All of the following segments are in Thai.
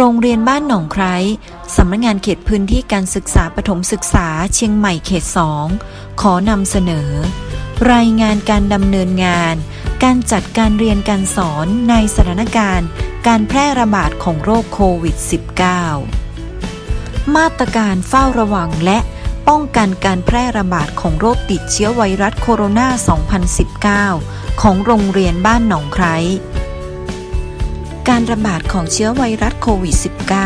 โรงเรียนบ้านหนองไคร้สำนักงานเขตพื้นที่การศึกษาปฐมศึกษาเชียงใหม่เขต 2 ขอนำเสนอ รายงานการดำเนินงาน การจัดการเรียนการสอนในสถานการณ์ การแพร่ระบาดของโรคโควิด -19 มาตรการเฝ้าระวังและป้องกันการแพร่ระบาดของโรคติดเชื้อไวรัสโคโรนา 2019 ของโรงเรียนบ้านหนองไคร้ การระบาดของเชื้อไวรัสโควิด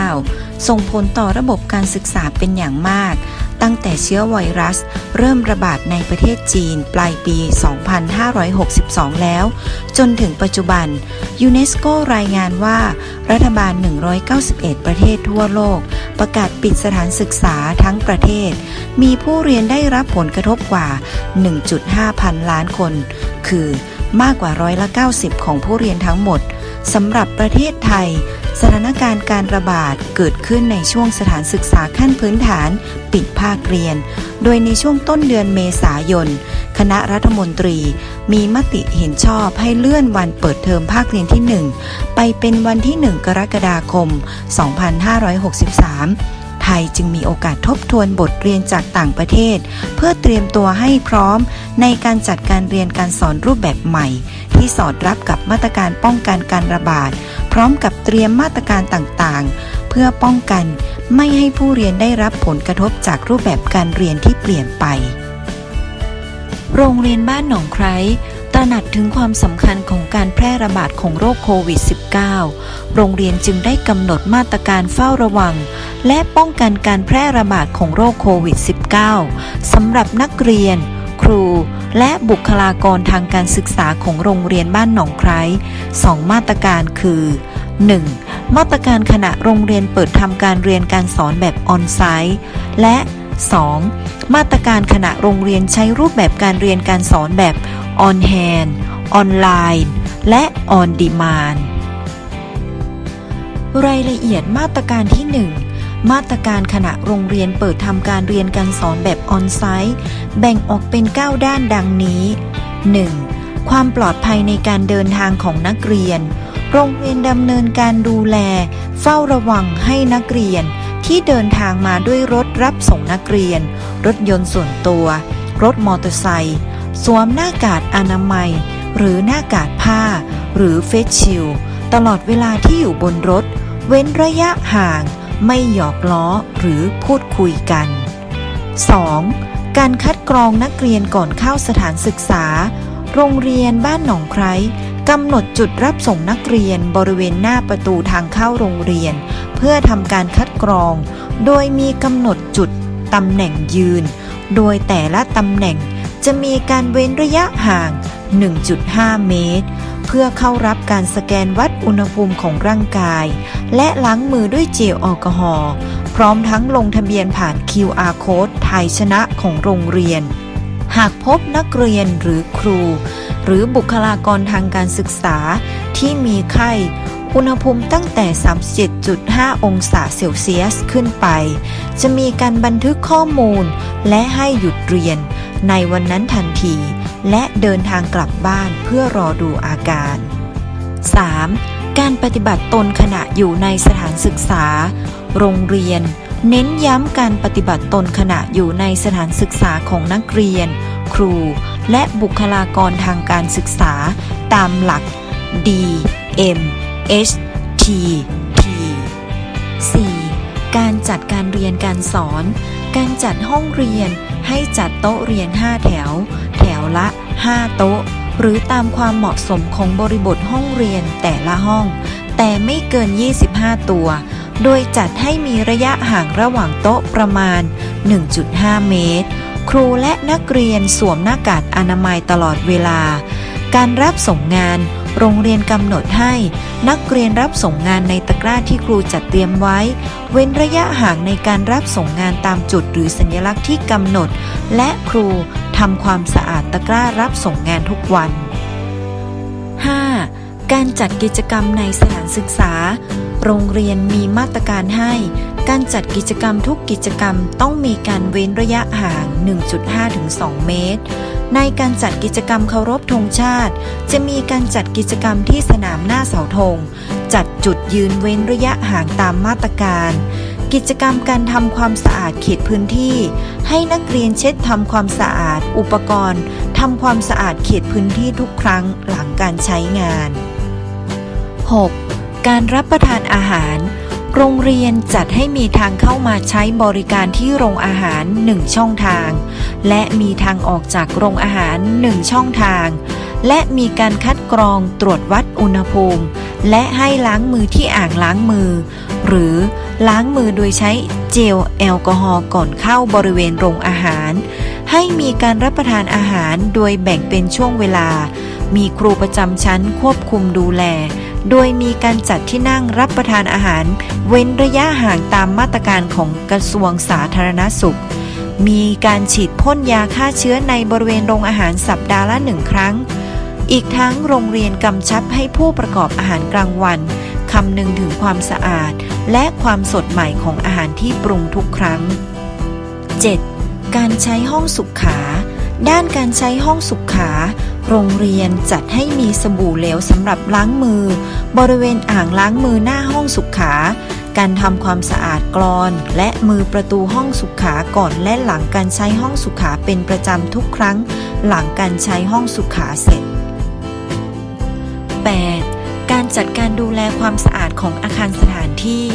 -19 ส่งผลต่อระบบการศึกษาเป็นอย่างมาก ตั้งแต่เชื้อไวรัส เริ่มระบาดในประเทศจีนปลายปี 2562 แล้ว จนถึงปัจจุบัน ยูเนสโกรายงานว่า รัฐบาล 191 ประเทศทั่วโลก ประกาศปิดสถานศึกษาทั้งประเทศ มีผู้เรียนได้รับผลกระทบกว่า 1.5 พันล้านคน คือมากกว่าร้อยละ 90 ของผู้เรียนทั้งหมด สำหรับประเทศไทย สถานการณ์การระบาดเกิดขึ้นในช่วงสถานศึกษาขั้นพื้นฐาน ปิดภาคเรียน โดยในช่วงต้นเดือนเมษายน คณะรัฐมนตรีมีมติเห็นชอบให้เลื่อนวันเปิดเทอมภาคเรียนที่ 1 ไปเป็นวันที่ 1 กรกฎาคม 2563ไทยจึงมีโอกาสทบทวนบทเรียนจากต่างประเทศ เพื่อเตรียมตัวให้พร้อมในการจัดการเรียนการสอนรูปแบบใหม่ ที่สอดรับกับมาตรการป้องกันการระบาด พร้อมกับเตรียมมาตรการต่างๆ เพื่อป้องกันไม่ให้ผู้เรียนได้รับผลกระทบจากรูปแบบการเรียนที่เปลี่ยนไป โรงเรียนบ้านหนองไคร้ตระหนักถึงความสำคัญของการแพร่ระบาดของโรคโควิด -19 โรงเรียนจึงได้กำหนดมาตรการเฝ้าระวัง และป้องกันการแพร่ระบาดของโรคโควิด -19 สำหรับนักเรียน ครู และบุคลากรทางการศึกษาของโรงเรียนบ้านหนองไคร้สองมาตรการคือ 1. มาตรการขณะโรงเรียนเปิดทำการเรียนการสอนแบบออนไซต์และ 2. มาตรการขณะโรงเรียนใช้รูปแบบการเรียนการสอนแบบ on hand ออนไลน์ และ on demand รายละเอียดมาตรการที่ 1 มาตรการขณะโรงเรียนเปิดทำการเรียนการสอนแบบออนไซต์แบ่งออกเป็น 9 ด้านดังนี้ 1. ความปลอดภัยในการเดินทางของนักเรียน โรงเรียนดำเนินการดูแล เฝ้าระวังให้นักเรียน ที่เดินทางมาด้วยรถรับส่งนักเรียน รถยนต์ส่วนตัว รถมอเตอร์ไซค์สวมหน้ากากอนามัย หรือหน้ากากผ้า หรือเฟสชิลตลอดเวลาที่อยู่บนรถ เว้นระยะห่าง ไม่หยอกล้อหรือพูดคุยกัน 2. การคัดกรองนักเรียนก่อนเข้าสถานศึกษา โรงเรียนบ้านหนองไคร้กำหนดจุดรับส่งนักเรียนบริเวณหน้าประตูทางเข้าโรงเรียน เพื่อทำการคัดกรอง โดยมีกำหนดจุดตำแหน่งยืน โดยแต่ละตำแหน่งจะมีการเว้นระยะห่าง 1.5 เมตร เพื่อเข้ารับการสแกนวัดอุณหภูมิของร่างกาย และล้างมือด้วยเจลแอลกอฮอล์พร้อมทั้งลงทะเบียนผ่าน QR code ไทยชนะของโรงเรียน หากพบนักเรียนหรือครู หรือบุคลากรทางการศึกษาที่มีไข้ อุณหภูมิตั้งแต่ 37.5 องศาเซลเซียสขึ้นไป จะมีการบันทึกข้อมูล และให้หยุดเรียน ในวันนั้นทันที และเดินทางกลับบ้านเพื่อรอดูอาการ 3. การปฏิบัติตนขณะอยู่ในสถานศึกษา โรงเรียน เน้นย้ำการปฏิบัติตนขณะอยู่ในสถานศึกษาของนักเรียน ครู และบุคลากรทางการศึกษา ตามหลัก D M H T T 4. การจัดการเรียนการสอน การจัดห้องเรียนให้จัดโต๊ะเรียน 5 แถว แถวละ 5 โต๊ะ หรือตามความเหมาะสมของบริบทห้องเรียนแต่ละห้อง แต่ไม่เกิน 25 ตัว โดยจัดให้มีระยะห่างระหว่างโต๊ะประมาณ 1.5 เมตร ครูและนักเรียนสวมหน้ากากอนามัยตลอดเวลา การรับส่งงาน โรงเรียนกำหนดให้ นักเรียนรับส่งงานในตะกร้าที่ครูจัดเตรียมไว้ เว้นระยะห่างในการรับส่งงานตามจุดหรือสัญลักษณ์ที่กำหนด และครูำความสะอาดตะกร้ารับส่งงานทุกวัน 5. การจัดกิจกรรมในสถานศึกษา โรงเรียนมีมาตรการให้ การจัดกิจกรรมทุกกิจกรรมต้องมีการเว้นระยะห่าง 1.5-2 เมตร ในการจัดกิจกรรมเคารพธงชาติ จะมีการจัดกิจกรรมที่สนามหน้าเสาธง จัดจุดยืนเว้นระยะห่างตามมาตรการ กิจกรรมการทำความสะอาดเขตพื้นที่ ให้นักเรียนเช็ดทำความสะอาด อุปกรณ์ทำความสะอาดเขตพื้นที่ทุกครั้งหลังการใช้งาน 6. การรับประทานอาหาร โรงเรียนจัดให้มีทางเข้ามาใช้บริการที่โรงอาหาร 1 ช่องทาง และมีทางออกจากโรงอาหาร 1 ช่องทาง และมีการคัดกรองตรวจวัดอุณหภูมิ และให้ล้างมือที่อ่างล้างมือ หรือล้างมือโดยใช้เจลแอลกอฮอล์ก่อนเข้าบริเวณโรงอาหาร ให้มีการรับประทานอาหารโดยแบ่งเป็นช่วงเวลา มีครูประจำชั้นควบคุมดูแล โดยมีการจัดที่นั่งรับประทานอาหาร เว้นระยะห่างตามมาตรการของกระทรวงสาธารณสุข มีการฉีดพ่นยาฆ่าเชื้อในบริเวณโรงอาหารสัปดาห์ละหนึ่งครั้งอีกทั้งโรงเรียนกำชับให้ผู้ประกอบอาหารกลางวัน คำนึงถึงความสะอาด และความสดใหม่ของอาหารที่ปรุงทุกครั้ง 7. การใช้ห้องสุขาด้านการใช้ห้องสุขา โรงเรียนจัดให้มีสบู่เหลวสำหรับล้างมือ บริเวณอ่างล้างมือหน้าห้องสุขาการทำความสะอาดกรอน และมือประตูห้องสุขาก่อนและหลังการใช้ห้องสุขาเป็นประจำทุกครั้ง หลังการใช้ห้องสุขาเสร็จ 8. การจัดการดูแลความสะอาดของอาคารสถานที่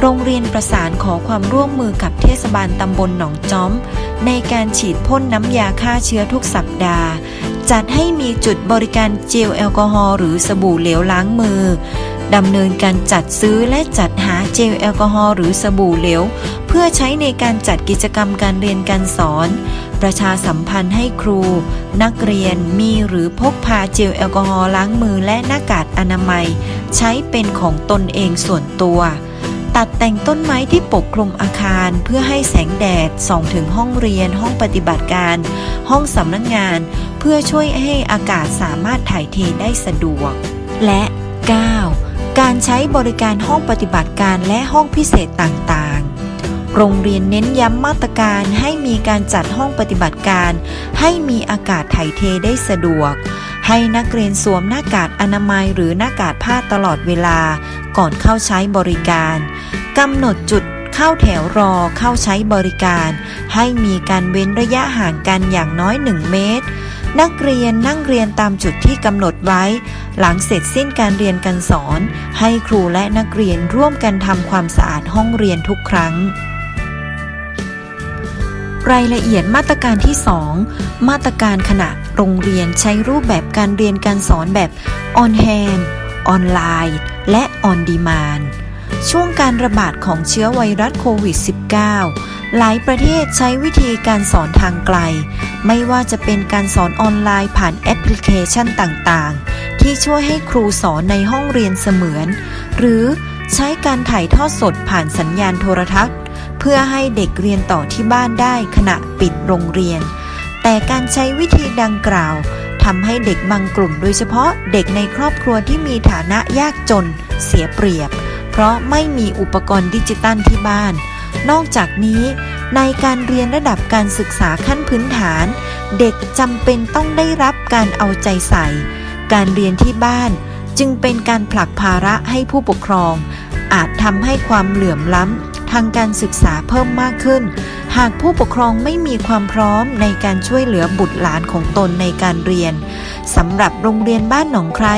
โรงเรียนประสานขอความร่วมมือกับเทศบาลตำบลหนองจ้อม ในการฉีดพ่นน้ำยาฆ่าเชื้อทุกสัปดาห์ จัดให้มีจุดบริการเจลแอลกอฮอล์หรือสบู่เหลวล้างมือ ดำเนินการจัดซื้อและจัดหาเจลแอลกอฮอล์หรือสบู่เหลว เพื่อใช้ในการจัดกิจกรรมการเรียนการสอน ประชาสัมพันธ์ให้ครู นักเรียนมีหรือพกพาเจลแอลกอฮอล์ล้างมือและหน้ากากอนามัย ใช้เป็นของตนเองส่วนตัว ตัดแต่งต้นไม้ที่ปกคลุมอาคารเพื่อให้แสงแดดส่องถึงห้องเรียนห้องปฏิบัติการ ห้องสำนักงงาน เพื่อช่วยให้อากาศสามารถถ่ายเทได้สะดวก และ 9. การใช้บริการห้องปฏิบัติการและห้องพิเศษต่างๆ โรงเรียนเน้นย้ำมาตรการให้มีการจัดห้องปฏิบัติการ ให้มีอากาศถ่ายเทได้สะดวก ให้นักเรียนสวมหน้ากากอนามัยหรือหน้ากากผ้าตลอดเวลา ก่อนเข้าใช้บริการกำหนดจุดเข้าแถวรอเข้าใช้บริการ ให้มีการเว้นระยะห่างกันอย่างน้อย 1 เมตร นักเรียนนั่งเรียนตามจุดที่กำหนดไว้ หลังเสร็จสิ้นการเรียนการสอน ให้ครูและนักเรียนร่วมกันทำความสะอาดห้องเรียนทุกครั้ง รายละเอียดมาตรการที่ 2 มาตรการขณะโรงเรียนใช้รูปแบบการเรียนการสอนแบบ on hand ออนไลน์ และ on demand ช่วงการระบาดของเชื้อไวรัสโควิด -19 หลายประเทศใช้วิธีการสอนทางไกล ไม่ว่าจะเป็นการสอนออนไลน์ผ่านแอปพลิเคชันต่างๆ ที่ช่วยให้ครูสอนในห้องเรียนเสมือน หรือใช้การถ่ายทอดสดผ่านสัญญาณโทรทัศน์ เพื่อให้เด็กเรียนต่อที่บ้านได้ขณะปิดโรงเรียน แต่การใช้วิธีดังกล่าวทำให้เด็กบางกลุ่มโดยเฉพาะเด็กในครอบครัวที่มีฐานะยากจนเสียเปรียบ เพราะไม่มีอุปกรณ์ดิจิตัลที่บ้าน นอกจากนี้ ในการเรียนระดับการศึกษาขั้นพื้นฐาน เด็กจำเป็นต้องได้รับการเอาใจใส่ การเรียนที่บ้านจึงเป็นการผลักภาระให้ผู้ปกครอง อาจทำให้ความเหลื่อมล้ำทางการศึกษาเพิ่มมากขึ้น หากผู้ปกครองไม่มีความพร้อมในการช่วยเหลือบุตรหลานของตนในการเรียนสำหรับโรงเรียนบ้านหนองไคร้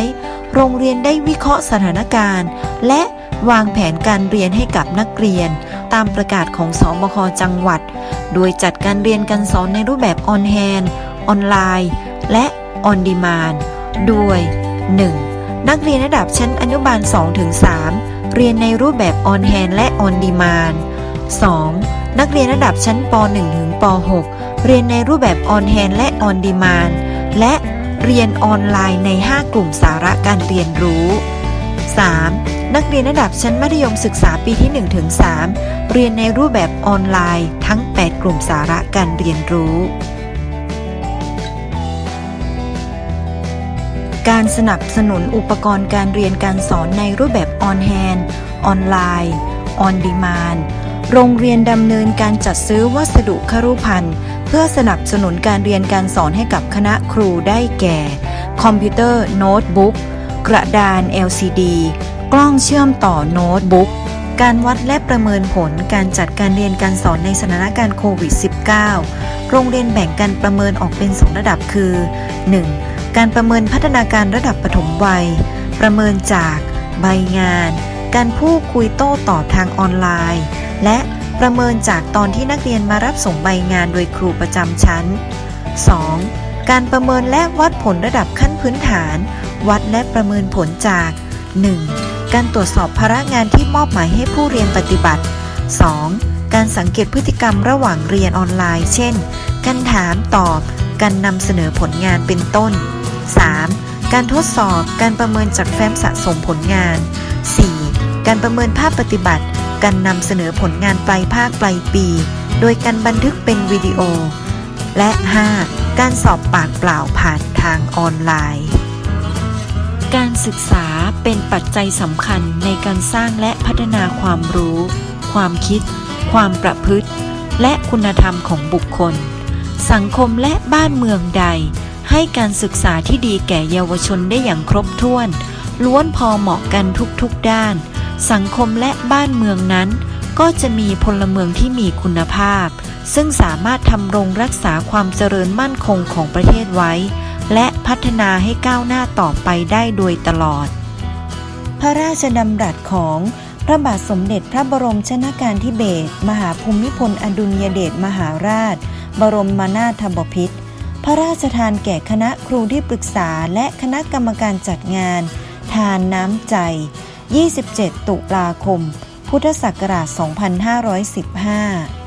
โรงเรียนได้วิเคราะห์สถานการณ์ และวางแผนการเรียนให้กับนักเรียน ตามประกาศของสบคจังหวัด โดยจัดการเรียนการสอนในรูปแบบออนแฮนออนไลน์ และออนดีมานโดย 1. นักเรียนระดับชั้นอนุบาล 2-3 เรียนในรูปแบบออนแฮนและออนดีมาน 2. นักเรียนระดับชั้นป .1 ถึงป .6 เรียนในรูปแบบออนแฮนและออนดีมานและเรียนออนไลน์ใน 5 กลุ่มสาระการเรียนรู้ 3. นักเรียนระดับชั้นมัธยมศึกษาปีที่ 1-3 เรียนในรูปแบบออนไลน์ ทั้ง 8 กลุ่มสาระการเรียนรู้ การสนับสนุนอุปกรณ์การเรียนการสอนในรูปแบบออนแฮนออนไลน์ออนดีมานโรงเรียนดำเนินการจัดซื้อวัสดุครุภัณฑ์ เพื่อสนับสนุนการเรียนการสอนให้กับคณะครูได้แก่ คอมพิวเตอร์ โน้ตบุ๊ก กระดาน LCD กล้องเชื่อมต่อโน้ตบุ๊ก การวัดและประเมินผลการจัดการเรียนการสอนในสถานการณ์โควิด -19 โรงเรียนแบ่งการประเมินออกเป็น 2 ระดับคือ 1. การประเมินพัฒนาการระดับปฐมวัย ประเมินจาก ใบงาน การพูดคุยโต้ตอบทางออนไลน์ และประเมินจากตอนที่นักเรียนมารับส่งใบงานโดยครูประจำชั้น 2. การประเมินและวัดผลระดับขั้นพื้นฐาน วัดและประเมินผลจาก 1. การตรวจสอบภาระงานที่มอบหมายให้ผู้เรียนปฏิบัติ 2. การสังเกตพฤติกรรมระหว่างเรียนออนไลน์ เช่น การถามตอบ การนำเสนอผลงานเป็นต้น 3. การทดสอบ การประเมินจากแฟ้มสะสมผลงาน 4. การประเมินภาพปฏิบัติ การนำเสนอผลงานปลายภาคปลายปี โดยการบันทึกเป็นวิดีโอ และ 5. การสอบปากเปล่าผ่านทางออนไลน์ การศึกษาเป็นปัจจัยสำคัญในการสร้างและพัฒนาความรู้ ความคิด ความประพฤติ และคุณธรรมของบุคคล สังคมและบ้านเมืองใด ให้การศึกษาที่ดีแก่เยาวชนได้อย่างครบถ้วน ล้วนพอเหมาะกันทุกๆด้าน สังคมและบ้านเมืองนั้น ก็จะมีพลเมืองที่มีคุณภาพ ซึ่งสามารถทำรงรักษาความเจริญมั่นคงของประเทศไว้ และพัฒนาให้ก้าวหน้าต่อไปได้โดยตลอด พระราชดำรัสของพระบาทสมเด็จพระบรมชนากาธิเบศรมหาภูมิพลอดุลยเดชมหาราช บรมนาถบพิตรพระราชทานแก่คณะครูที่ปรึกษาและคณะกรรมการจัดงาน ทานน้ำใจ 27 ตุลาคม พุทธศักราช 2515